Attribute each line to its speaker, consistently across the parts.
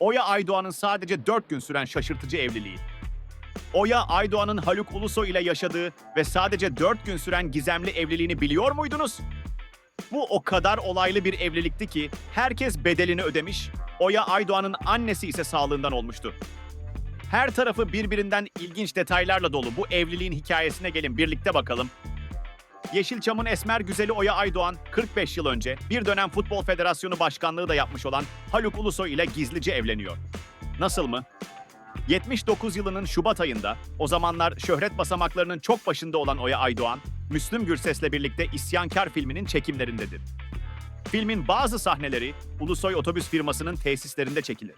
Speaker 1: Oya Aydoğan'ın sadece 4 gün süren şaşırtıcı evliliği. Oya Aydoğan'ın Haluk Ulusoy ile yaşadığı ve sadece 4 gün süren gizemli evliliğini biliyor muydunuz? Bu o kadar olaylı bir evlilikti ki herkes bedelini ödemiş, Oya Aydoğan'ın annesi ise sağlığından olmuştu. Her tarafı birbirinden ilginç detaylarla dolu bu evliliğin hikayesine gelin birlikte bakalım. Yeşilçam'ın esmer güzeli Oya Aydoğan 45 yıl önce bir dönem Futbol Federasyonu Başkanlığı da yapmış olan Haluk Ulusoy ile gizlice evleniyor. Nasıl mı? 79 yılının Şubat ayında, o zamanlar şöhret basamaklarının çok başında olan Oya Aydoğan, Müslüm Gürses'le birlikte İsyankar filminin çekimlerindedir. Filmin bazı sahneleri Ulusoy Otobüs firmasının tesislerinde çekilir.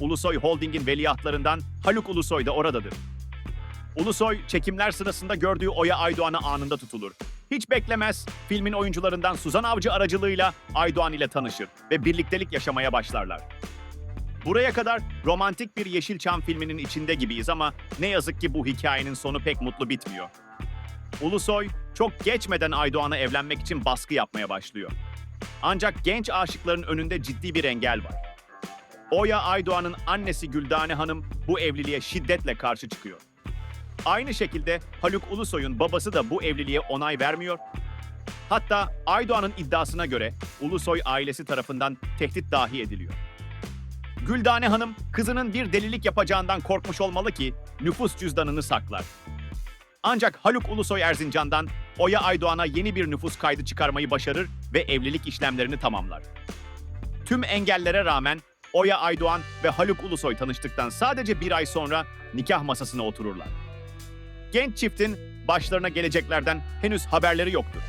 Speaker 1: Ulusoy Holding'in veliahtlarından Haluk Ulusoy da oradadır. Ulusoy çekimler sırasında gördüğü Oya Aydoğan'ı anında tutulur. Hiç beklemez, filmin oyuncularından Suzan Avcı aracılığıyla Aydoğan ile tanışır ve birliktelik yaşamaya başlarlar. Buraya kadar romantik bir Yeşilçam filminin içinde gibiyiz ama ne yazık ki bu hikayenin sonu pek mutlu bitmiyor. Ulusoy çok geçmeden Aydoğan'a evlenmek için baskı yapmaya başlıyor. Ancak genç aşıkların önünde ciddi bir engel var. Oya Aydoğan'ın annesi Güldane Hanım bu evliliğe şiddetle karşı çıkıyor. Aynı şekilde Haluk Ulusoy'un babası da bu evliliğe onay vermiyor. Hatta Aydoğan'ın iddiasına göre Ulusoy ailesi tarafından tehdit dahi ediliyor. Güldane Hanım kızının bir delilik yapacağından korkmuş olmalı ki nüfus cüzdanını saklar. Ancak Haluk Ulusoy Erzincan'dan Oya Aydoğan'a yeni bir nüfus kaydı çıkarmayı başarır ve evlilik işlemlerini tamamlar. Tüm engellere rağmen Oya Aydoğan ve Haluk Ulusoy tanıştıktan sadece bir ay sonra nikah masasına otururlar. Genç çiftin başlarına geleceklerden henüz haberleri yoktur.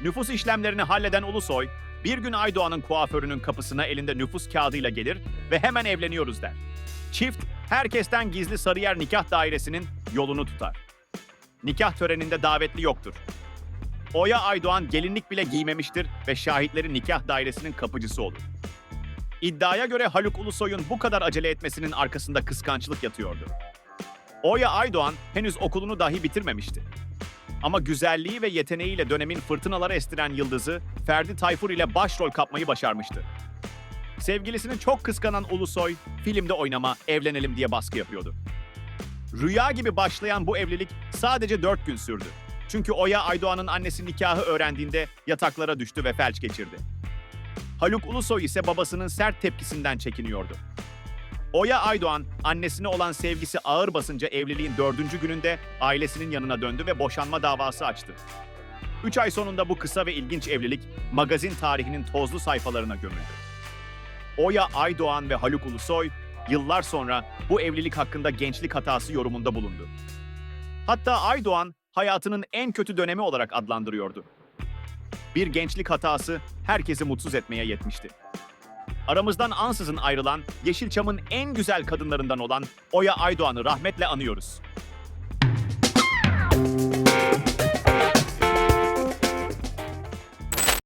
Speaker 1: Nüfus işlemlerini halleden Ulusoy, bir gün Aydoğan'ın kuaförünün kapısına elinde nüfus kağıdıyla gelir ve hemen evleniyoruz der. Çift, herkesten gizli Sarıyer Nikah Dairesi'nin yolunu tutar. Nikah töreninde davetli yoktur. Oya Aydoğan gelinlik bile giymemiştir ve şahitleri nikah dairesinin kapıcısı olur. İddiaya göre Haluk Ulusoy'un bu kadar acele etmesinin arkasında kıskançlık yatıyordu. Oya Aydoğan henüz okulunu dahi bitirmemişti. Ama güzelliği ve yeteneğiyle dönemin fırtınaları estiren yıldızı Ferdi Tayfur ile başrol kapmayı başarmıştı. Sevgilisini çok kıskanan Ulusoy, filmde oynama, evlenelim diye baskı yapıyordu. Rüya gibi başlayan bu evlilik sadece 4 gün sürdü. Çünkü Oya Aydoğan'ın annesi nikahı öğrendiğinde yataklara düştü ve felç geçirdi. Haluk Ulusoy ise babasının sert tepkisinden çekiniyordu. Oya Aydoğan, annesine olan sevgisi ağır basınca evliliğin dördüncü gününde ailesinin yanına döndü ve boşanma davası açtı. Üç ay sonunda bu kısa ve ilginç evlilik magazin tarihinin tozlu sayfalarına gömüldü. Oya Aydoğan ve Haluk Ulusoy yıllar sonra bu evlilik hakkında gençlik hatası yorumunda bulundu. Hatta Aydoğan hayatının en kötü dönemi olarak adlandırıyordu. Bir gençlik hatası herkesi mutsuz etmeye yetmişti aramızdan ansızın ayrılan Yeşilçam'ın en güzel kadınlarından olan Oya Aydoğan'ı rahmetle anıyoruz.